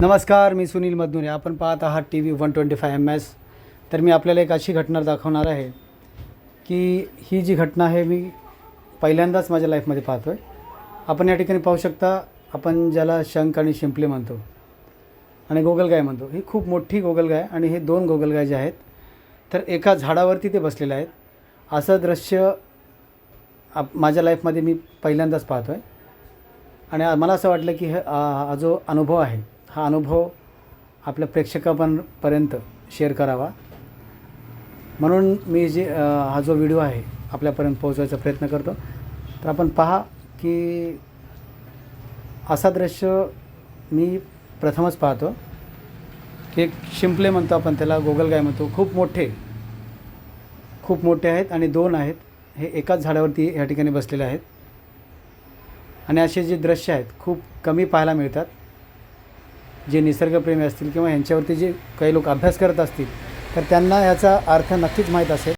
नमस्कार मी सुनील मधनुरे आपण पाहत आहात T V one twenty five M S. तर मी आपल्याला एक अशी घटना दाखवणार आहे की ही जी घटना आहे मी पहिल्यांदाच माझ्या लाईफमध्ये पाहतो आहे आपण या ठिकाणी पाहू शकता आपण ज्याला शंख आणि शिंपले म्हणतो आणि गोगलगाय म्हणतो. ही खूप मोठी गोगलगाय आणि हे दोन गोगलगाय जे आहेत तर एका झाडावरती ते बसलेले आहेत. असं दृश्य आप माझ्या लाईफमध्ये मी पहिल्यांदाच पाहतो आहे आणि मला असं वाटलं की हे हा जो अनुभव आहे हा अनुभव आपल्या प्रेक्षकापर्यंत शेअर करावा. म्हणून मी जे हा जो व्हिडिओ आहे आपल्यापर्यंत पोहोचवायचा प्रयत्न करतो. तर आपण पहा की असा दृश्य मी प्रथमच पाहतो. की एक शिंपले म्हणतो आपण त्याला गोगलगाय म्हणतो. खूप मोठे खूप मोठे आहेत आणि दोन आहेत. हे एकाच झाडावरती या ठिकाणी बसलेले आहेत. आणि असे जे दृश्य आहेत खूप कमी पाहायला मिळतात. जे निसर्गप्रेमी असतील किंवा ह्यांच्यावरती जे काही लोक अभ्यास करत असतील तर त्यांना याचा अर्थ नक्कीच माहीत असेल.